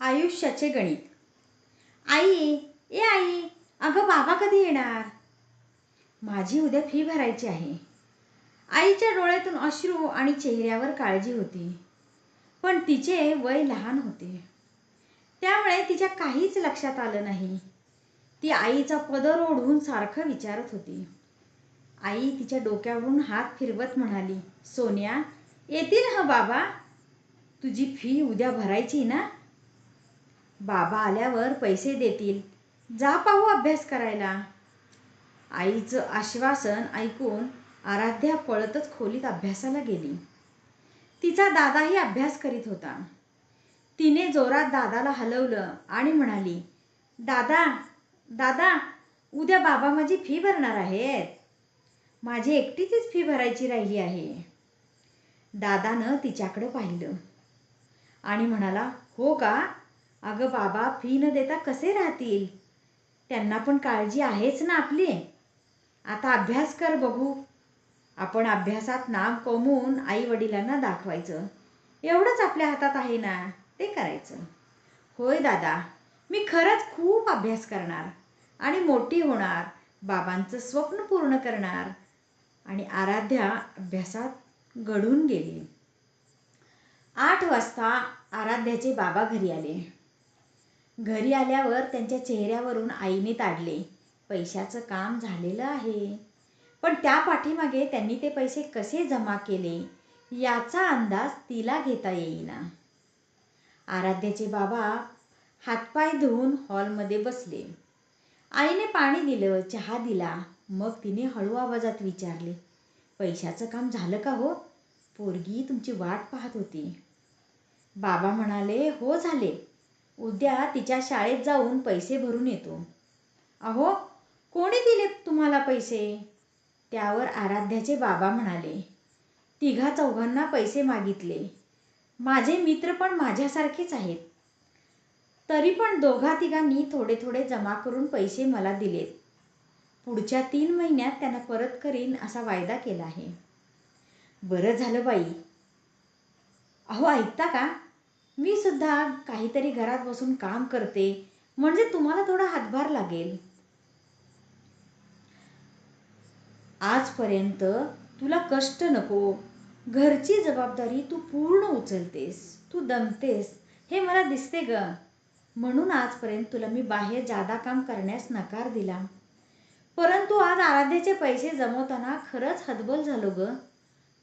आयुष्याचे गणित. आई ए आई अगं बाबा कधी येणार? माझी उद्या फी भरायची आहे. आईच्या डोळ्यातून अश्रू आणि चेहऱ्यावर काळजी होती. पण तिचे वय लहान होते. त्यामुळे तिच्या काहीच लक्षात आलं नाही. ती आईचा पदर ओढून सारखं विचारत होती. आई तिच्या डोक्यावरून हात फिरवत म्हणाली सोन्या येतील ह बाबा? तुझी फी उद्या भरायची ना? बाबा आल्यावर पैसे देतील. जा पाहू अभ्यास करायला. आईचं आश्वासन ऐकून आराध्या पळतच खोलीत अभ्यासाला गेली. तिचा दादाही अभ्यास करीत होता. तिने जोरात दादाला हलवलं आणि म्हणाली दादा दादा उद्या बाबा माझी फी भरणार आहेत. माझी एकटीचीच फी भरायची राहिली आहे. दादानं तिच्याकडं पाहिलं आणि म्हणाला हो का? अगं बाबा फी न देता कसे राहतील? त्यांना पण काळजी आहेच ना आपली. आता अभ्यास कर बघू. आपण अभ्यासात नाव कमवून आई वडिलांना दाखवायचं. एवढंच आपल्या हातात आहे ना ते करायचं. होय दादा मी खरंच खूप अभ्यास करणार आणि मोठी होणार बाबांचं स्वप्न पूर्ण करणार आणि आराध्या अभ्यासात घडून गेली. आठ वाजता आराध्याचे बाबा घरी आले. घरी आल्यावर त्यांच्या चेहऱ्यावरून आईने ताडले. पैशाचं काम झालेलं आहे. पण त्या पाठीमागे त्यांनी ते पैसे कसे जमा केले? याचा अंदाज तिला घेता येईना. आराध्याचे बाबा हातपाय धुवून हॉलमध्ये बसले. आईने पाणी दिलं चहा दिला. मग तिने हळू आवाजात विचारले पैशाचं काम झालं का हो? पोरगी तुमची वाट पाहत होती. बाबा म्हणाले हो झाले. उद्या तिच्या शाळेत जाऊन पैसे भरून येतो. अहो कोणी दिले तुम्हाला पैसे? त्यावर आराध्याचे बाबा म्हणाले. तिघा चौघांना पैसे मागितले. माझे मित्र पण माझ्यासारखेच आहेत. तरी पण दोघा तिघांनी थोडे थोडे जमा करून पैसे मला दिलेत. पुढच्या तीन महिन्यात त्यांना परत करीन असा वायदा केला आहे. बरं झालं बाई. अहो ऐकता का? मी सुद्धा काहीतरी घरात बसून काम करते म्हणजे तुम्हाला थोडा हातभार लागेल. आजपर्यंत तुला कष्ट नको. घरची जबाबदारी तू पूर्ण उचलतेस तू दमतेस हे मला दिसते ग. म्हणून आजपर्यंत तुला मी बाहेर जादा काम करण्यास नकार दिला. परंतु आज आराध्याचे पैसे जमवताना खरंच हतबल झालो ग.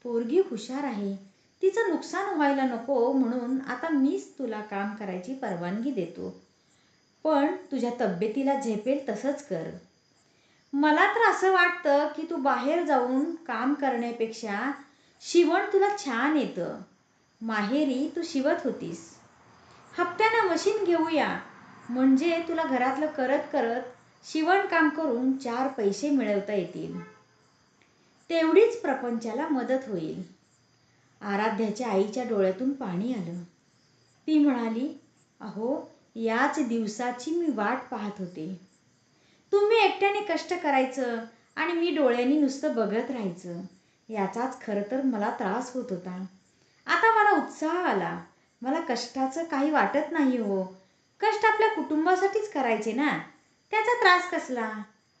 पोरगी हुशार आहे तिचं नुकसान व्हायला नको म्हणून आता मीच तुला काम करायची परवानगी देतो. पण तुझ्या तब्येतीला झेपेल तसंच कर. मला तर असं वाटतं की तू बाहेर जाऊन काम करण्यापेक्षा शिवण तुला छान येतं. माहेरी तू शिवत होतीस. हप्त्यानं मशीन घेऊया. म्हणजे तुला घरातलं करत करत शिवणकाम करून चार पैसे मिळवता येतील. तेवढीच प्रपंचाला मदत होईल. आराध्याच्या आईच्या डोळ्यातून पाणी आलं. ती म्हणाली अहो याच दिवसाची मी वाट पाहत होते. तुम्ही एकट्याने कष्ट करायचं आणि मी डोळ्यांनी नुसतं बघत राहायचं. याचाच खरं तर मला त्रास होत होता. आता मला उत्साह आला. मला कष्टाचं काही वाटत नाही हो. कष्ट आपल्या कुटुंबासाठीच करायचे ना. त्याचा त्रास कसला?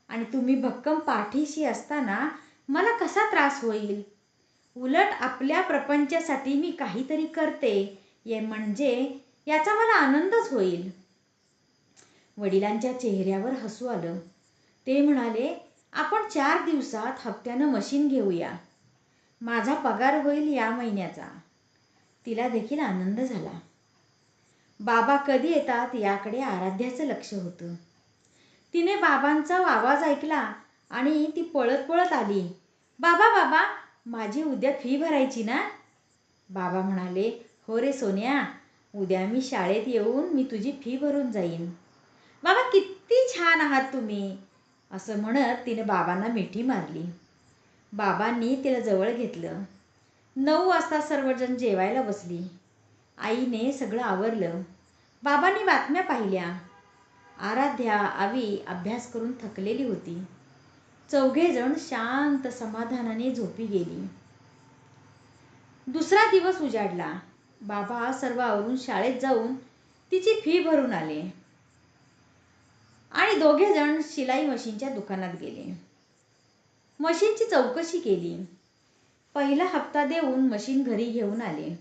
आणि तुम्ही भक्कम पाठीशी असताना मला कसा त्रास होईल? उलट आपल्या प्रपंचासाठी मी काहीतरी करते ये म्हणजे याचा मला आनंदच होईल. वडिलांच्या चेहऱ्यावर हसू आलं. ते म्हणाले आपण चार दिवसात हप्त्यानं मशीन घेऊया. माझा पगार होईल या महिन्याचा. तिला देखील आनंद झाला. बाबा कधी येतात याकडे आराध्याचं लक्ष होतं. तिने बाबांचा आवाज ऐकला आणि ती पळत पळत आली. बाबा बाबा माझी उद्या फी भरायची ना? बाबा म्हणाले हो रे सोन्या उद्या मी शाळेत येऊन मी तुझी फी भरून जाईन. बाबा किती छान आहात तुम्ही असं म्हणत तिने बाबांना मिठी मारली. बाबांनी तिला जवळ घेतलं. नऊ वाजता सर्वजण जेवायला बसली. आईने सगळं आवरलं. बाबांनी बातम्या पाहिल्या. आराध्या आवी अभ्यास करून थकलेली होती. चौघेजण शांत समाधानाने झोपी गेली. दुसरा दिवस उजाडला. बाबा सर्व आवरून शाळेत जाऊन तिची फी भरून आले. आणि दोघे जण शिलाई मशीनच्या दुकानात गेले. मशीनची चौकशी केली. पहिला हप्ता देऊन मशीन घरी घेऊन आले.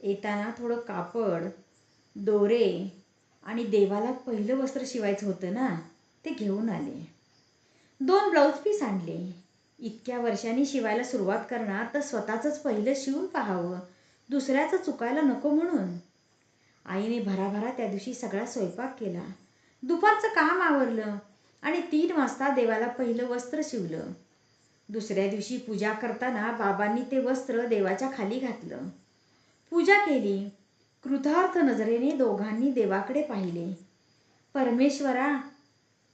येताना थोडं कापड दोरे आणि देवाला पहिलं वस्त्र शिवायचं होतं ना ते घेऊन आले. दोन ब्लाऊज पीस आणले. इतक्या वर्षांनी शिवायला सुरुवात करणार तर स्वतःचंच पहिलं शिवून पाहावं. दुसऱ्याचं चुकायला नको म्हणून. आईने भराभरा त्या दिवशी सगळा स्वयंपाक केला. दुपारचं काम आवरलं आणि तीन वाजता देवाला पहिलं वस्त्र शिवलं. दुसऱ्या दिवशी पूजा करताना बाबांनी ते वस्त्र देवाच्या खाली घातलं. पूजा केली. कृतार्थ नजरेने दोघांनी देवाकडे पाहिले. परमेश्वरा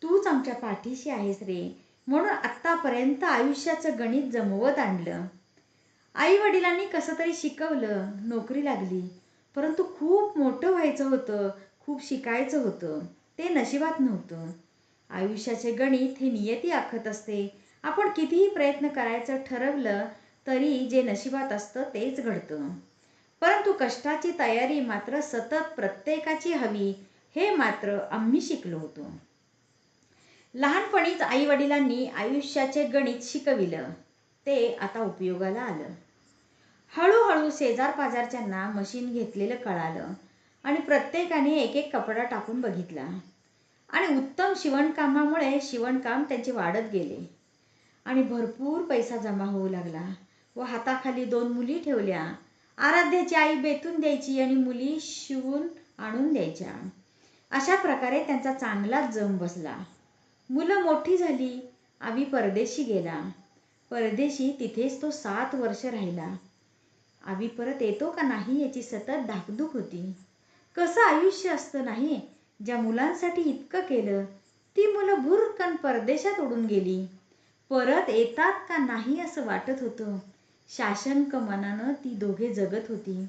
तूच आमच्या पाठीशी आहेस रे. म्हणून आत्तापर्यंत आयुष्याचं गणित जमवत आणलं. आई वडिलांनी कसं तरी शिकवलं नोकरी लागली. परंतु खूप मोठं व्हायचं होतं खूप शिकायचं होतं. ते नशिबात नव्हतं. आयुष्याचे गणित हे नियती आखत असते. आपण कितीही प्रयत्न करायचं ठरवलं तरी जे नशिबात असतं तेच घडतं. परंतु कष्टाची तयारी मात्र सतत प्रत्येकाची हवी हे मात्र आम्ही शिकलो होतो. लहानपणीच आई वडिलांनी आयुष्याचे गणित शिकविलं. ते आता उपयोगाला आलं. हळूहळू शेजार पाजारच्यांना मशीन घेतलेलं कळालं आणि प्रत्येकाने एक एक कपडा टाकून बघितला. आणि उत्तम शिवणकामामुळे शिवणकाम त्यांचे वाढत गेले. आणि भरपूर पैसा जमा होऊ लागला व हाताखाली दोन मुली ठेवल्या. आराध्याची आई बेतून द्यायची आणि मुली शिवून आणून द्यायच्या. अशा प्रकारे त्यांचा चांगलाच जम बसला. मुलं मोठी झाली आम्ही परदेशी गेला. परदेशी तिथेच तो सात वर्ष राहिला. आम्ही परत येतो का नाही याची सतत धाकधूक होती. कसं आयुष्य असतं नाही ज्या मुलांसाठी इतकं केलं ती मुलं भुरकन परदेशात उडून गेली. परत येतात का नाही असं वाटत होतं. शासनक मनानं ती दोघे जगत होती.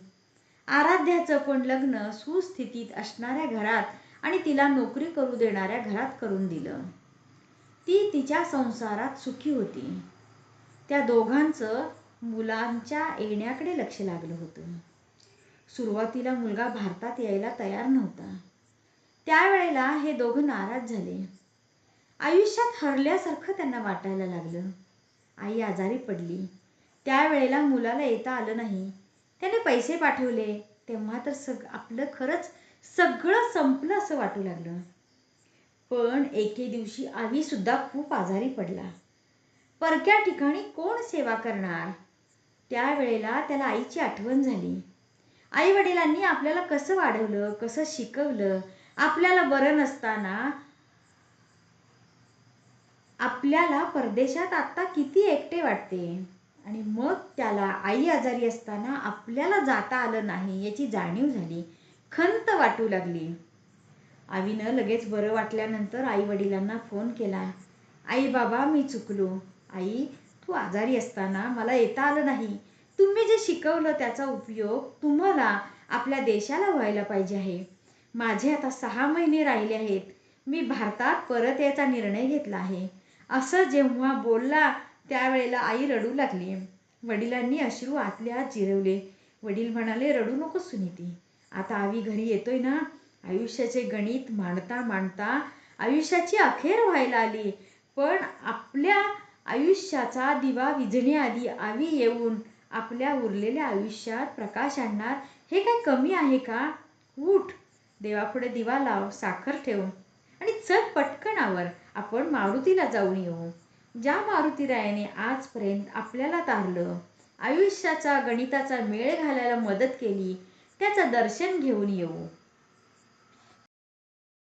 आराध्याचं पण लग्न सुस्थितीत असणाऱ्या घरात आणि तिला नोकरी करू देणाऱ्या घरात करून दिलं. ती तिच्या संसारात सुखी होती. त्या दोघांचं मुलांच्या येण्याकडे लक्ष लागलं होतं. सुरुवातीला मुलगा भारतात यायला तयार नव्हता. त्यावेळेला हे दोघं नाराज झाले. आयुष्यात हरल्यासारखं त्यांना वाटायला लागलं. आई आजारी पडली. त्यावेळेला मुलाला येता आलं नाही. त्याने पैसे पाठवले. तेव्हा तर सग आपलं खरंच सगळं संपलं असं वाटू लागलं. पण एके दिवशी आई सुद्धा खूप आजारी पडला. परक्या ठिकाणी कोण सेवा करणार? त्यावेळेला त्याला आईची आठवण झाली. आई वडिलांनी आपल्याला कसं वाढवलं कसं शिकवलं आपल्याला बरं नसताना आपल्याला परदेशात आत्ता किती एकटे वाटते? आणि मग त्याला आई आजारी असताना आपल्याला जाता आलं नाही याची जाणीव झाली. खंत वाटू लागली. आवीनं लगेच बरं वाटल्यानंतर आई वडिलांना फोन केला. आई बाबा मी चुकलो. आई तू आजारी असताना मला येता आलं नाही. तुम्ही जे शिकवलं त्याचा उपयोग तुम्हाला आपल्या देशाला व्हायला पाहिजे आहे. माझे आता सहा महिने राहिले आहेत. मी भारतात परत यायचा निर्णय घेतला आहे. असं जेव्हा बोलला त्यावेळेला आई रडू लागली. वडिलांनी अश्रू आतल्या आत जिरवले. वडील म्हणाले रडू नको सुनीती. आता आवी घरी येतोय ना आयुष्याचे गणित मांडता मांडता आयुष्याची अखेर व्हायला आली. पण आपल्या आयुष्याचा दिवा विझण्याआधी आवी येऊन आपल्या उरलेल्या आयुष्यात प्रकाश आणणार हे काय कमी आहे का? उठ देवापुढे दिवा लाव साखर ठेव आणि चल पटकन आवर. आपण मारुतीला जाऊन येऊ. ज्या मारुतीरायाने आजपर्यंत आपल्याला तारलं आयुष्याचा गणिताचा मेळ घालायला मदत केली त्याचं दर्शन घेऊन येऊ.